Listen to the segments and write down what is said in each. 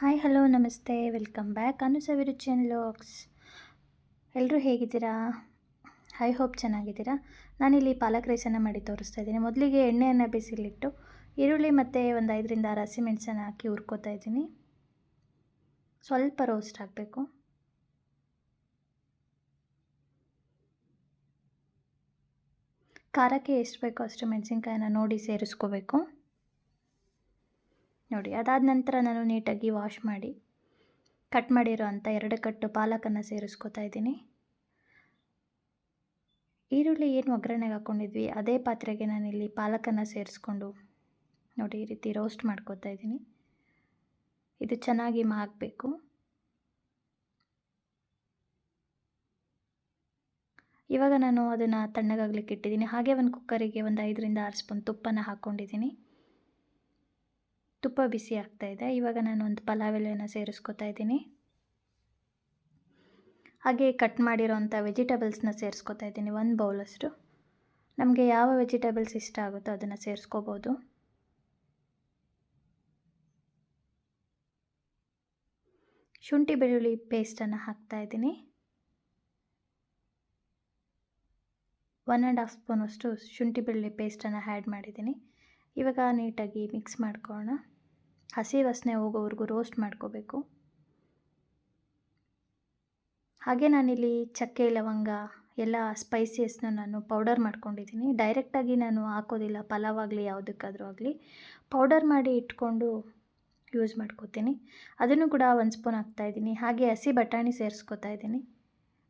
Hi hello ನಮಸ್ತೆ. Welcome back ಅನುಸವಿರುಚಿಯನ್ ಲಾಕ್ಸ್ ಎಲ್ಲರೂ ಹೇಗಿದ್ದೀರಾ? ಹೈ ಹೋಪ್ ಚೆನ್ನಾಗಿದ್ದೀರಾ. ನಾನಿಲ್ಲಿ ಪಾಲಕ್ ರೈಸನ್ನು ಮಾಡಿ ತೋರಿಸ್ತಾ ಇದ್ದೀನಿ. ಮೊದಲಿಗೆ ಎಣ್ಣೆಯನ್ನು ಬಿಸಿಲಿಟ್ಟು, ಈರುಳ್ಳಿ ಮತ್ತು ಒಂದು ಐದರಿಂದ ಆರು ಹಸಿಮೆಣಸನ್ನು ಹಾಕಿ ಹುರ್ಕೋತಾ ಇದ್ದೀನಿ. ಸ್ವಲ್ಪ ರೋಸ್ಟ್ ಆಗಬೇಕು ಖಾರಕ್ಕೆ ಎಷ್ಟು ಬೇಕೋ ಅಷ್ಟು ಮೆಣಸಿನ್ಕಾಯನ್ನ ನೋಡಿ ಸೇರಿಸ್ಕೋಬೇಕು. ನೋಡಿ, ಅದಾದ ನಂತರ ನಾನು ನೀಟಾಗಿ ವಾಶ್ ಮಾಡಿ ಕಟ್ ಮಾಡಿರೋ ಎರಡು ಕಟ್ಟು ಪಾಲಕನ್ನು ಸೇರಿಸ್ಕೊತಾ ಇದ್ದೀನಿ. ಈರುಳ್ಳಿ ಏನು ಒಗ್ಗರಣೆಗೆ ಹಾಕ್ಕೊಂಡಿದ್ವಿ ಅದೇ ಪಾತ್ರೆಗೆ ನಾನಿಲ್ಲಿ ಪಾಲಕನ್ನು ಸೇರಿಸ್ಕೊಂಡು ನೋಡಿ, ಈ ರೀತಿ ರೋಸ್ಟ್ ಮಾಡ್ಕೋತಾ ಇದ್ದೀನಿ. ಇದು ಚೆನ್ನಾಗಿ ಮಾಗಬೇಕು. ಇವಾಗ ನಾನು ಅದನ್ನು ತಣ್ಣಗಾಗ್ಲಿಕ್ಕೆ ಇಟ್ಟಿದ್ದೀನಿ. ಹಾಗೆ ಒಂದು ಕುಕ್ಕರಿಗೆ ಒಂದು ಐದರಿಂದ ಆರು ಸ್ಪೂನ್ ತುಪ್ಪನ ಹಾಕ್ಕೊಂಡಿದ್ದೀನಿ ತುಪ್ಪ ಬಿಸಿ ಆಗ್ತಾ ಇದೆ. ಇವಾಗ ನಾನು ಒಂದು ಪಲಾವ್ ಎಲೆಯನ್ನು ಸೇರಿಸ್ಕೊತಾ ಇದ್ದೀನಿ. ಹಾಗೆ ಕಟ್ ಮಾಡಿರೋಂಥ ವೆಜಿಟೇಬಲ್ಸ್ನ ಸೇರಿಸ್ಕೊತಾ ಇದ್ದೀನಿ. ಒಂದು ಬೌಲಷ್ಟು ನಮಗೆ ಯಾವ ವೆಜಿಟೇಬಲ್ಸ್ ಇಷ್ಟ ಆಗುತ್ತೋ ಅದನ್ನು ಸೇರಿಸ್ಕೋಬೋದು. ಶುಂಠಿ ಬೆಳ್ಳುಳ್ಳಿ ಪೇಸ್ಟನ್ನು ಹಾಕ್ತಾ ಇದ್ದೀನಿ. ಒನ್ ಆ್ಯಂಡ್ ಹಾಫ್ ಸ್ಪೂನಷ್ಟು ಶುಂಠಿ ಬೆಳ್ಳುಳ್ಳಿ ಪೇಸ್ಟನ್ನು ಆ್ಯಡ್ ಮಾಡಿದ್ದೀನಿ. ಇವಾಗ ನೀಟಾಗಿ ಮಿಕ್ಸ್ ಮಾಡ್ಕೊಳ್ಳೋಣ. ಹಸಿ ವಾಸನೆ ಹೋಗೋವರೆಗೂ ರೋಸ್ಟ್ ಮಾಡ್ಕೋಬೇಕು. ಹಾಗೆ ನಾನಿಲ್ಲಿ ಚಕ್ಕೆ, ಲವಂಗ, ಎಲ್ಲ ಸ್ಪೈಸಿಯಸ್ನ ನಾನು ಪೌಡರ್ ಮಾಡ್ಕೊಂಡಿದ್ದೀನಿ. ಡೈರೆಕ್ಟಾಗಿ ನಾನು ಹಾಕೋದಿಲ್ಲ, ಪಲಾವ್ ಆಗಲಿ, ಯಾವುದಕ್ಕಾದರೂ ಆಗಲಿ. ಪೌಡರ್ ಮಾಡಿ ಇಟ್ಕೊಂಡು ಯೂಸ್ ಮಾಡ್ಕೋತೀನಿ. ಅದನ್ನು ಕೂಡ ಒಂದು ಸ್ಪೂನ್ ಹಾಕ್ತಾಯಿದ್ದೀನಿ ಹಾಗೆ ಹಸಿ ಬಟಾಣಿ ಸೇರಿಸ್ಕೊತಾ ಇದ್ದೀನಿ.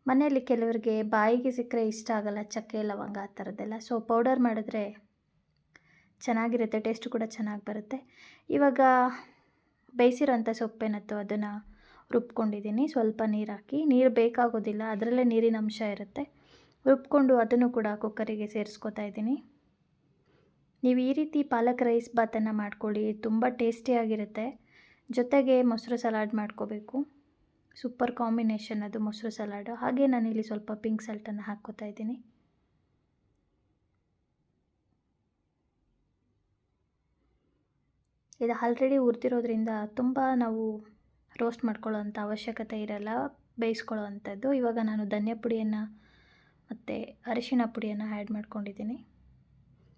ಮನೆಯಲ್ಲಿ ಕೆಲವರಿಗೆ ಬಾಯಿಗೆ ಸಿಕ್ಕರೆ ಇಷ್ಟ ಆಗಲ್ಲ, ಚಕ್ಕೆ, ಲವಂಗ ಆ ಥರದ್ದೆಲ್ಲ. ಸೊ ಪೌಡರ್ ಮಾಡಿದ್ರೆ ಚೆನ್ನಾಗಿರುತ್ತೆ, ಟೇಸ್ಟು ಕೂಡ ಚೆನ್ನಾಗಿ ಬರುತ್ತೆ. ಇವಾಗ ಬೇಯಿಸಿರೋಂಥ ಸೊಪ್ಪೇನತ್ತು ಅದನ್ನು ರುಬ್ಕೊಂಡಿದ್ದೀನಿ. ಸ್ವಲ್ಪ ನೀರು ಹಾಕಿ, ನೀರು ಬೇಕಾಗೋದಿಲ್ಲ, ಅದರಲ್ಲೇ ನೀರಿನ ಅಂಶ ಇರುತ್ತೆ. ರುಬ್ಕೊಂಡು ಅದನ್ನು ಕೂಡ ಕುಕ್ಕರಿಗೆ ಸೇರಿಸ್ಕೊತಾ ಇದ್ದೀನಿ. ನೀವು ಈ ರೀತಿ ಪಾಲಕ್ ರೈಸ್ ಬಾತನ್ನು ಮಾಡ್ಕೊಳ್ಳಿ, ತುಂಬ ಟೇಸ್ಟಿಯಾಗಿರುತ್ತೆ ಜೊತೆಗೆ ಮೊಸರು ಸಲಾಡ್ ಮಾಡ್ಕೋಬೇಕು. ಸೂಪರ್ ಕಾಂಬಿನೇಷನ್ ಅದು ಮೊಸರು ಸಲಾಡು. ಹಾಗೆ ನಾನಿಲ್ಲಿ ಸ್ವಲ್ಪ ಪಿಂಕ್ ಸಾಲ್ಟನ್ನು ಹಾಕ್ಕೋತಾ ಇದ್ದೀನಿ. ಇದು ಆಲ್ರೆಡಿ ಹುರಿದಿರೋದ್ರಿಂದ ತುಂಬ ನಾವು ರೋಸ್ಟ್ ಮಾಡ್ಕೊಳ್ಳೋಂಥ ಅವಶ್ಯಕತೆ ಇರಲ್ಲ ಬೇಯಿಸ್ಕೊಳ್ಳೋ ಅಂಥದ್ದು ಇವಾಗ ನಾನು ಧನಿಯಾ ಪುಡಿಯನ್ನು ಮತ್ತು ಅರಿಶಿಣ ಪುಡಿಯನ್ನು ಆ್ಯಡ್ ಮಾಡ್ಕೊಂಡಿದ್ದೀನಿ.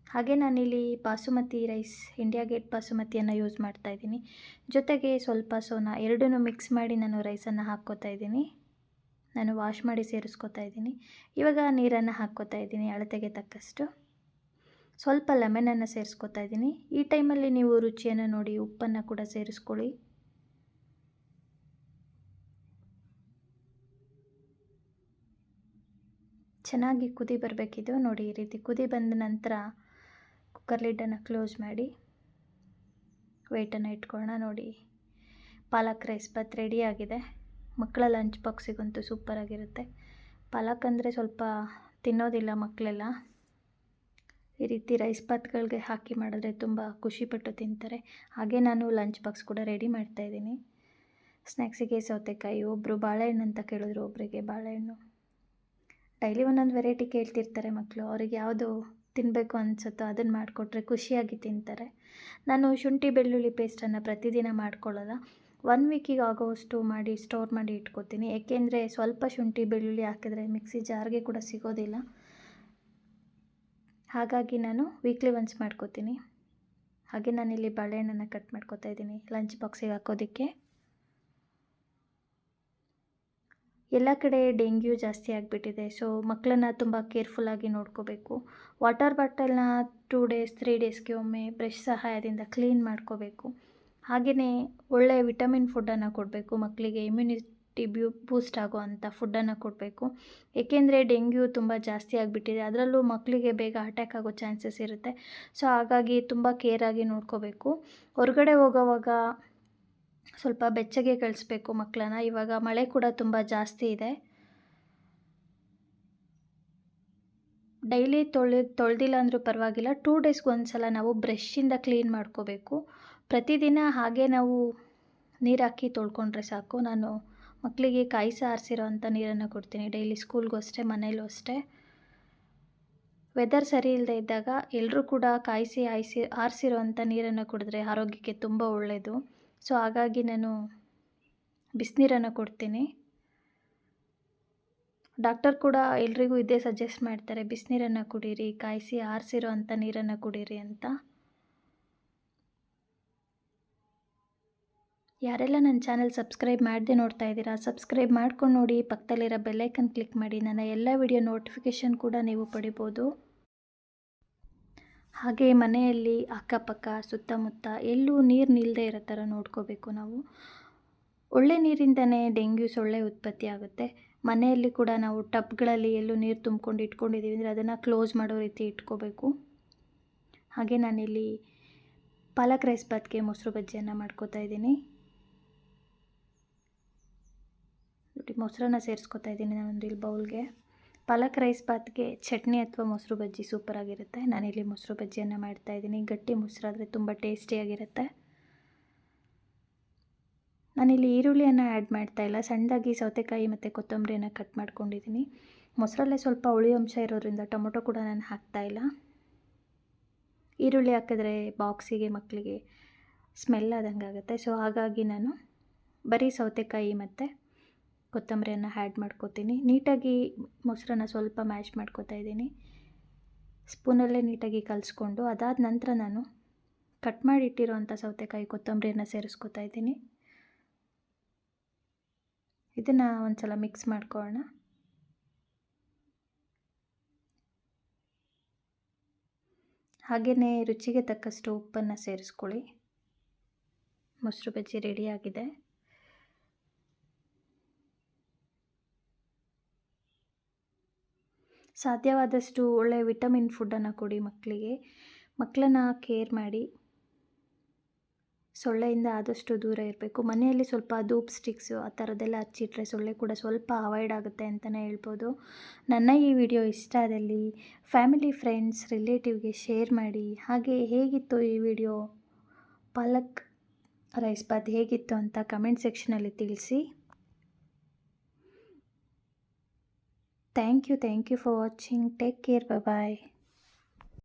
ಹಾಗೆ ನಾನಿಲ್ಲಿ ಬಾಸುಮತಿ ರೈಸ್ ಇಂಡಿಯಾ ಗೇಟ್ ಬಾಸುಮತಿಯನ್ನು ಯೂಸ್ ಮಾಡ್ತಾ ಇದ್ದೀನಿ. ಜೊತೆಗೆ ಸ್ವಲ್ಪ ಸೋನಾ ಎರಡೂ ಮಿಕ್ಸ್ ಮಾಡಿ ನಾನು ರೈಸನ್ನು ಹಾಕ್ಕೋತಾ ಇದ್ದೀನಿ. ನಾನು ವಾಶ್ ಮಾಡಿ ಸೇರಿಸ್ಕೊತಾ ಇದ್ದೀನಿ. ಇವಾಗ ನೀರನ್ನು ಹಾಕ್ಕೋತಾ ಇದ್ದೀನಿ ಅಳತೆಗೆ ತಕ್ಕಷ್ಟು. ಸ್ವಲ್ಪ ಲೆಮೆನನ್ನು ಸೇರಿಸ್ಕೊತಾ ಇದ್ದೀನಿ. ಈ ಟೈಮಲ್ಲಿ ನೀವು ರುಚಿಯನ್ನು ನೋಡಿ, ಉಪ್ಪನ್ನು ಕೂಡ ಸೇರಿಸ್ಕೊಳ್ಳಿ. ಚೆನ್ನಾಗಿ ಕುದಿ ಬರಬೇಕಿದು. ನೋಡಿ, ಈ ರೀತಿ ಕುದಿ ಬಂದ ನಂತರ ಕುಕ್ಕರ್ ಲಿಡ್ಡನ್ನು ಕ್ಲೋಸ್ ಮಾಡಿ ವೆಯ್ಟನ್ನು ಇಟ್ಕೊಳ್ಳೋಣ. ನೋಡಿ, ಪಾಲಕ್ ರೈಸ್ ಬಾತ್ ರೆಡಿಯಾಗಿದೆ ಮಕ್ಕಳ ಲಂಚ್ ಬಾಕ್ಸಿಗಂತೂ ಸೂಪರಾಗಿರುತ್ತೆ. ಪಾಲಕ್ ಅಂದರೆ ಸ್ವಲ್ಪ ತಿನ್ನೋದಿಲ್ಲ ಮಕ್ಕಳೆಲ್ಲ. ಈ ರೀತಿ ರೈಸ್ ಪಾತ್ಗಳಿಗೆ ಹಾಕಿ ಮಾಡಿದ್ರೆ ತುಂಬ ಖುಷಿಪಟ್ಟು ತಿಂತಾರೆ. ಹಾಗೆ ನಾನು ಲಂಚ್ ಬಾಕ್ಸ್ ಕೂಡ ರೆಡಿ ಮಾಡ್ತಾಯಿದ್ದೀನಿ ಸ್ನ್ಯಾಕ್ಸಿಗೆ ಸೌತೆಕಾಯಿ ಒಬ್ಬರು ಬಾಳೆಹಣ್ಣು ಅಂತ ಕೇಳಿದ್ರು ಒಬ್ಬರಿಗೆ ಬಾಳೆಹಣ್ಣು. ಡೈಲಿ ಒಂದೊಂದು ವೆರೈಟಿ ಕೇಳ್ತಿರ್ತಾರೆ ಮಕ್ಕಳು ಅವ್ರಿಗೆ ಯಾವುದು ತಿನ್ನಬೇಕು ಅನಿಸುತ್ತೋ ಅದನ್ನು ಮಾಡಿಕೊಟ್ರೆ ಖುಷಿಯಾಗಿ ತಿಂತಾರೆ. ನಾನು ಶುಂಠಿ ಬೆಳ್ಳುಳ್ಳಿ ಪೇಸ್ಟನ್ನು ಪ್ರತಿದಿನ ಮಾಡ್ಕೊಳ್ಳೋಲ್ಲ. ಒನ್ ವೀಕಿಗೆ ಆಗೋವಷ್ಟು ಮಾಡಿ ಸ್ಟೋರ್ ಮಾಡಿ ಇಟ್ಕೋತೀನಿ. ಏಕೆಂದರೆ ಸ್ವಲ್ಪ ಶುಂಠಿ ಬೆಳ್ಳುಳ್ಳಿ ಹಾಕಿದ್ರೆ ಮಿಕ್ಸಿ ಜಾರ್ಗೆ ಕೂಡ ಸಿಗೋದಿಲ್ಲ. ಹಾಗಾಗಿ ನಾನು ವೀಕ್ಲಿ ಒನ್ಸ್ ಮಾಡ್ಕೋತೀನಿ. ಹಾಗೆ ನಾನಿಲ್ಲಿ ಬಾಳೆಹಣ್ಣನ್ನು ಕಟ್ ಮಾಡ್ಕೋತಾ ಇದ್ದೀನಿ. ಲಂಚ್ ಬಾಕ್ಸಿಗೆ ಹಾಕೋದಕ್ಕೆ. ಎಲ್ಲ ಕಡೆ ಡೆಂಗ್ಯೂ ಜಾಸ್ತಿ ಆಗಿಬಿಟ್ಟಿದೆ. ಸೊ ಮಕ್ಕಳನ್ನ ತುಂಬ ಕೇರ್ಫುಲ್ಲಾಗಿ ನೋಡ್ಕೋಬೇಕು. ವಾಟರ್ ಬಾಟಲ್ನ ಟೂ ಡೇಸ್ ತ್ರೀ ಡೇಸ್ಗೆ ಒಮ್ಮೆ ಬ್ರಷ್ ಸಹಾಯದಿಂದ ಕ್ಲೀನ್ ಮಾಡ್ಕೋಬೇಕು. ಹಾಗೆಯೇ ಒಳ್ಳೆಯ ವಿಟಮಿನ್ ಫುಡ್ಡನ್ನು ಕೊಡಬೇಕು ಮಕ್ಕಳಿಗೆ ಇಮ್ಯುನಿಟಿ ಬ್ಯೂ ಬೂಸ್ಟ್ ಆಗೋ ಅಂಥ ಫುಡ್ಡನ್ನು ಕೊಡಬೇಕು. ಏಕೆಂದರೆ ಡೆಂಗ್ಯೂ ತುಂಬ ಜಾಸ್ತಿ ಆಗಿಬಿಟ್ಟಿದೆ. ಅದರಲ್ಲೂ ಮಕ್ಕಳಿಗೆ ಬೇಗ ಅಟ್ಯಾಕ್ ಆಗೋ ಚಾನ್ಸಸ್ ಇರುತ್ತೆ. ಸೊ, ಹಾಗಾಗಿ ತುಂಬ ಕೇರಾಗಿ ನೋಡ್ಕೋಬೇಕು. ಹೊರಗಡೆ ಹೋಗೋವಾಗ ಸ್ವಲ್ಪ ಬೆಚ್ಚಗೆ ಕಳಿಸ್ಬೇಕು ಮಕ್ಕಳನ್ನ. ಇವಾಗ ಮಳೆ ಕೂಡ ತುಂಬ ಜಾಸ್ತಿ ಇದೆ. ಡೈಲಿ ತೊಳೆ, ತೊಳೆದಿಲ್ಲ ಅಂದರೂ ಪರವಾಗಿಲ್ಲ. ಟೂ ಡೇಸ್ಗೆ ಒಂದು ಸಲ ನಾವು ಬ್ರಷಿಂದ ಕ್ಲೀನ್ ಮಾಡ್ಕೋಬೇಕು. ಪ್ರತಿದಿನ ಹಾಗೆ ನಾವು ನೀರಾಕಿ ತೊಳ್ಕೊಂಡ್ರೆ ಸಾಕು. ನಾನು ಮಕ್ಕಳಿಗೆ ಕಾಯಿಸಿ ಆರಿಸಿರೋ ಅಂಥ ನೀರನ್ನು ಕೊಡ್ತೀನಿ. ಡೈಲಿ ಸ್ಕೂಲ್ಗೂ ಅಷ್ಟೇ ಮನೇಲೂ ಅಷ್ಟೇ. ವೆದರ್ ಸರಿ ಇಲ್ಲದೆ ಇದ್ದಾಗ ಎಲ್ಲರೂ ಕೂಡ ಕಾಯಿಸಿ ಆಯಿಸಿ, ಆರಿಸಿರೋ ಅಂಥ ನೀರನ್ನು ಕುಡಿದ್ರೆ ಆರೋಗ್ಯಕ್ಕೆ ತುಂಬ ಒಳ್ಳೆಯದು ಸೊ, ಹಾಗಾಗಿ ನಾನು ಬಿಸಿನೀರನ್ನು ಕೊಡ್ತೀನಿ. ಡಾಕ್ಟರ್ ಕೂಡ ಎಲ್ರಿಗೂ ಇದೇ ಸಜೆಸ್ಟ್ ಮಾಡ್ತಾರೆ, ಬಿಸಿನೀರನ್ನು ಕುಡೀರಿ, ಕಾಯಿಸಿ ಆರಿಸಿರೋ ಅಂಥ ನೀರನ್ನು ಕುಡೀರಿ ಅಂತ. ಯಾರೆಲ್ಲ ನನ್ನ ಚಾನಲ್ ಸಬ್ಸ್ಕ್ರೈಬ್ ಮಾಡದೆ ನೋಡ್ತಾ ಇದ್ದೀರಾ, ಸಬ್ಸ್ಕ್ರೈಬ್ ಮಾಡ್ಕೊಂಡು ನೋಡಿ. ಪಕ್ಕದಲ್ಲಿರೋ ಬೆಲ್ಲೈಕನ್ ಕ್ಲಿಕ್ ಮಾಡಿ. ನನ್ನ ಎಲ್ಲ ವಿಡಿಯೋ ನೋಟಿಫಿಕೇಷನ್ ಕೂಡ ನೀವು ಪಡಿಬೋದು. ಹಾಗೆ ಮನೆಯಲ್ಲಿ ಅಕ್ಕಪಕ್ಕ, ಸುತ್ತಮುತ್ತ ಎಲ್ಲೂ ನೀರು ನಿಲ್ಲದೆ ಇರೋ ಥರ ನೋಡ್ಕೋಬೇಕು ನಾವು. ಒಳ್ಳೆ ನೀರಿಂದನೇ ಡೆಂಗ್ಯೂ ಸೊಳ್ಳೆ ಉತ್ಪತ್ತಿ ಆಗುತ್ತೆ. ಮನೆಯಲ್ಲಿ ಕೂಡ ನಾವು ಟಬ್ಗಳಲ್ಲಿ ಎಲ್ಲೂ ನೀರು ತುಂಬ್ಕೊಂಡು ಇಟ್ಕೊಂಡಿದ್ದೀವಿ ಅಂದರೆ ಅದನ್ನು ಕ್ಲೋಸ್ ಮಾಡೋ ರೀತಿ ಇಟ್ಕೋಬೇಕು. ಹಾಗೆ ನಾನಿಲ್ಲಿ ಪಾಲಕ್ ರೈಸ್ ಬಾತ್ಗೆ ಮೊಸರು ಬಜ್ಜಿಯನ್ನು ಮಾಡ್ಕೋತಾ ಇದ್ದೀನಿ. ನೋಡಿ ಮೊಸರನ್ನ ಸೇರಿಸ್ಕೊತಾ ಇದ್ದೀನಿ ನಾನೊಂದು ಇಲ್ಲಿ ಬೌಲ್ಗೆ. ಪಾಲಕ್ ರೈಸ್ ಬಾತ್ಗೆ ಚಟ್ನಿ ಅಥವಾ ಮೊಸರು ಬಜ್ಜಿ ಸೂಪರಾಗಿರುತ್ತೆ ನಾನಿಲ್ಲಿ ಮೊಸರು ಬಜ್ಜಿಯನ್ನು ಮಾಡ್ತಾ ಇದ್ದೀನಿ. ಗಟ್ಟಿ ಮೊಸರಾದರೆ ತುಂಬ ಟೇಸ್ಟಿಯಾಗಿರುತ್ತೆ ನಾನಿಲ್ಲಿ ಈರುಳ್ಳಿಯನ್ನು ಆ್ಯಡ್ ಮಾಡ್ತಾ ಇಲ್ಲ. ಸಣ್ಣದಾಗಿ ಸೌತೆಕಾಯಿ ಮತ್ತು ಕೊತ್ತಂಬರಿಯನ್ನು ಕಟ್ ಮಾಡ್ಕೊಂಡಿದ್ದೀನಿ. ಮೊಸರಲ್ಲೇ ಸ್ವಲ್ಪ ಹುಳಿ ಅಂಶ ಇರೋದ್ರಿಂದ ಟೊಮೊಟೊ ಕೂಡ ನಾನು ಹಾಕ್ತಾಯಿಲ್ಲ ಈರುಳ್ಳಿ ಹಾಕಿದ್ರೆ ಬಾಕ್ಸಿಗೆ ಮಕ್ಕಳಿಗೆ ಸ್ಮೆಲ್ ಆದಂಗೆ ಆಗುತ್ತೆ ಸೊ ಹಾಗಾಗಿ ನಾನು ಬರೀ ಸೌತೆಕಾಯಿ ಮತ್ತು ಕೊತ್ತಂಬರಿಯನ್ನು ಆ್ಯಡ್ ಮಾಡ್ಕೋತೀನಿ. ನೀಟಾಗಿ ಮೊಸರನ್ನ ಸ್ವಲ್ಪ ಮ್ಯಾಶ್ ಮಾಡ್ಕೋತಾ ಇದ್ದೀನಿ. ಸ್ಪೂನಲ್ಲೇ ನೀಟಾಗಿ ಕಲಿಸ್ಕೊಂಡು ಅದಾದ ನಂತರ ನಾನು ಕಟ್ ಮಾಡಿ ಇಟ್ಟಿರೋವಂಥ ಸೌತೆಕಾಯಿ ಕೊತ್ತಂಬರಿಯನ್ನು ಸೇರಿಸ್ಕೊತಾ ಇದ್ದೀನಿ. ಇದನ್ನು ಒಂದು ಸಲ ಮಿಕ್ಸ್ ಮಾಡ್ಕೊಳ್ಳೋಣ. ಹಾಗೆಯೇ ರುಚಿಗೆ ತಕ್ಕಷ್ಟು ಉಪ್ಪನ್ನು ಸೇರಿಸ್ಕೊಳ್ಳಿ. ಮೊಸರು ಬಜ್ಜಿ ರೆಡಿಯಾಗಿದೆ ಸಾಧ್ಯವಾದಷ್ಟು ಒಳ್ಳೆಯ ವಿಟಮಿನ್ ಫುಡ್ಡನ್ನು ಕೊಡಿ ಮಕ್ಕಳಿಗೆ. ಮಕ್ಕಳನ್ನ ಕೇರ್ ಮಾಡಿ. ಸೊಳ್ಳೆಯಿಂದ ಆದಷ್ಟು ದೂರ ಇರಬೇಕು. ಮನೆಯಲ್ಲಿ ಸ್ವಲ್ಪ ಧೂಪ್ ಸ್ಟಿಕ್ಸು ಆ ಥರದ್ದೆಲ್ಲ ಹಚ್ಚಿಟ್ರೆ ಸೊಳ್ಳೆ ಕೂಡ ಸ್ವಲ್ಪ ಅವಾಯ್ಡ್ ಆಗುತ್ತೆ ಅಂತಲೇ ಹೇಳ್ಬೋದು. ನನ್ನ ಈ ವಿಡಿಯೋ ಇಷ್ಟ ಆದಲ್ಲಿ ಫ್ಯಾಮಿಲಿ, ಫ್ರೆಂಡ್ಸ್, ರಿಲೇಟಿವ್ಗೆ ಶೇರ್ ಮಾಡಿ. ಹಾಗೆ ಹೇಗಿತ್ತು ಈ ವಿಡಿಯೋ? ಪಾಲಕ್ ರೈಸ್ ಬಾತ್ ಹೇಗಿತ್ತು ಅಂತ ಕಮೆಂಟ್ ಸೆಕ್ಷನಲ್ಲಿ ತಿಳಿಸಿ. Thank you. Thank you for watching. Take care. Bye bye.